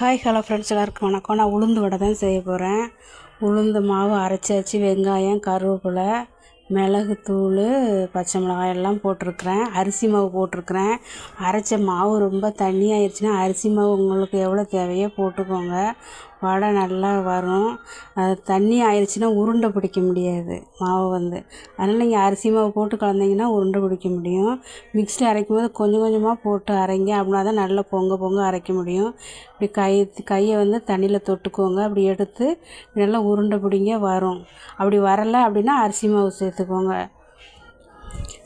Hi hello friends எல்லாருக்கும் வணக்கம். நான் உளுந்து வடை தான் செய்ய போகிறேன் உளுந்து மாவு அரைச்சி வச்சு வெங்காயம் கருவேப்பிலை மிளகுத்தூள் பச்சை மிளகாய் எல்லாம் போட்டிருக்கிறேன். அரிசி மாவு போட்டிருக்கிறேன். அரைச்ச மாவு ரொம்ப தண்ணி ஆயிடுச்சுன்னா அரிசி மாவு உங்களுக்கு எவ்வளோ தேவையோ போட்டுக்கோங்க. வடை நல்லா வரும். அது தண்ணி ஆயிடுச்சுன்னா உருண்டை பிடிக்க முடியாது மாவு வந்து. அதனால் நீங்கள் அரிசி மாவு போட்டு கலந்தீங்கன்னா உருண்டை பிடிக்க முடியும். மிக்ஸியில் அரைக்கும் போது கொஞ்சம் கொஞ்சமாக போட்டு அரைங்க அப்படின்னா தான் நல்லா பொங்க பொங்க அரைக்க முடியும். இப்படி கை கையை வந்து தண்ணியில் தொட்டுக்கோங்க. அப்படி எடுத்து நல்லா உருண்டை பிடிங்க வரும். அப்படி வரலை அப்படின்னா அரிசி மாவு சேர்த்துக்கோங்க.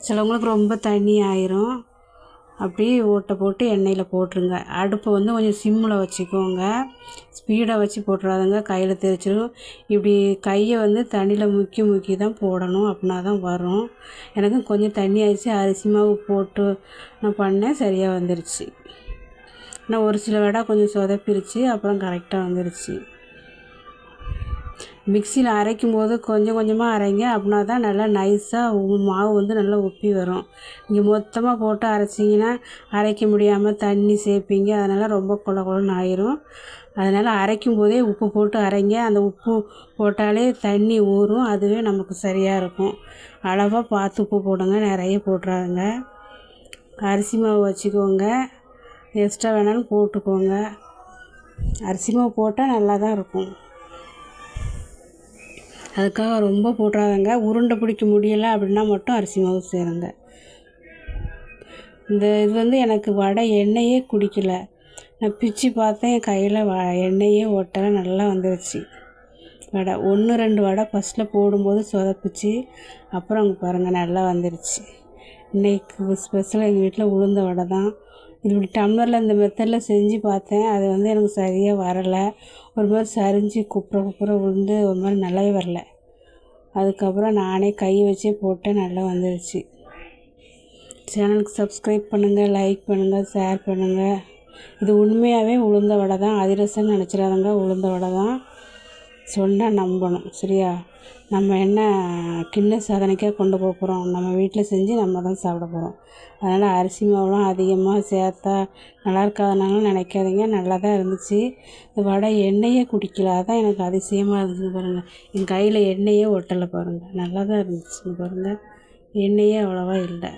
சிலவங்களுக்கு ரொம்ப தண்ணி ஆயிரும். அப்படியே ஓட்டை போட்டு எண்ணெயில் போட்டுருங்க. அடுப்பை வந்து கொஞ்சம் சிம்மில் வச்சுக்கோங்க. ஸ்பீடாக வச்சு போட்டுறாதுங்க. கையில் தெரிச்சிடும் இப்படி கையை வந்து தண்ணியில் முக்கி முக்கி தான் போடணும் அப்படின்னா தான் வரும். எனக்கும் கொஞ்சம் தண்ணி ஆயிடுச்சு. அரிசி மாவு போட்டு நான் பண்ணேன். சரியாக வந்துருச்சு. ஆனால் ஒரு சில வடை கொஞ்சம் சொதப்பிருச்சு. அப்புறம் கரெக்டாக வந்துருச்சு. மிக்சியில் அரைக்கும் போது கொஞ்சம் கொஞ்சமாக அரைங்க. அப்படின்னா தான் நல்லா நைஸாக மாவு வந்து நல்லா உப்பி வரும். நீங்கள் மொத்தமாக போட்டு அரைச்சிங்கன்னா அரைக்க முடியாமல் தண்ணி சேர்ப்பீங்க. அதனால் ரொம்ப குள கொலன்னு ஆயிரும். அதனால் அரைக்கும் போதே உப்பு போட்டு அரைங்க. அந்த உப்பு போட்டாலே தண்ணி ஊறும். அதுவே நமக்கு சரியாக இருக்கும். அளவாக பார்த்து உப்பு போடுங்க. நிறைய போட்டுறாதுங்க. அரிசி மாவு வச்சுக்கோங்க. எக்ஸ்ட்ரா வேணாலும் போட்டுக்கோங்க. அரிசி மாவு போட்டால் நல்லா தான் இருக்கும். அதுக்காக ரொம்ப போட்டுறாதங்க. உருண்டை பிடிக்க முடியலை அப்படின்னா மட்டும் அரிசி மாவு சேருங்க. இந்த இது வந்து எனக்கு வடை எண்ணெயே குடிக்கல. நான் பிச்சு பார்த்தேன் என் கையில் வ எண்ணெயே ஒட்டலை நல்லா வந்துருச்சு. வடை ஒன்று ரெண்டு வடை ஃபஸ்ட்டில் போடும்போது சொதப்பிச்சு அப்புறம் அங்கே பாருங்கள் நல்லா வந்துருச்சு. இன்றைக்கு ஸ்பெஷலாக எங்கள் வீட்டில் உளுந்த வடை தான் இப்படி டம்ளரில் இந்த மெத்தடில் செஞ்சு பார்த்தேன். அது வந்து எனக்கு சரியாக வரலை. ஒரு மாதிரி சரிஞ்சு குப்புற குப்புற விழுந்து ஒரு மாதிரி நல்லாவே வரல. அதுக்கப்புறம் நானே கை வச்சே போட்டேன். நல்லா வந்துருச்சு. சேனலுக்கு சப்ஸ்கிரைப் பண்ணுங்கள் லைக் பண்ணுங்கள் ஷேர் பண்ணுங்கள் இது உண்மையாகவே உளுந்த வடை தான். அதிரசம்னு நினச்சிடாதங்க. உளுந்த வடை தான். சொன்னால் நம்பணும் சரியா? நம்ம என்ன கிண்ண சாதனைக்காக கொண்டு போக போகிறோம் நம்ம வீட்டில் செஞ்சு நம்ம தான் சாப்பிட போகிறோம் அதனால் அரிசி மாவுலாம் அதிகமாக சேர்த்தா நல்லா இருக்காதுனாலும் நினைக்காதீங்க. நல்லா தான் இருந்துச்சு. இந்த வடை எண்ணெயே குடிக்கல. அதான் எனக்கு அதிசயமாக இருந்துச்சு பாருங்கள் என் கையில் எண்ணெயே ஒட்டலை பாருங்கள் நல்லா தான் இருந்துச்சு பாருங்கள் எண்ணெயே அவ்வளோவா இல்லை.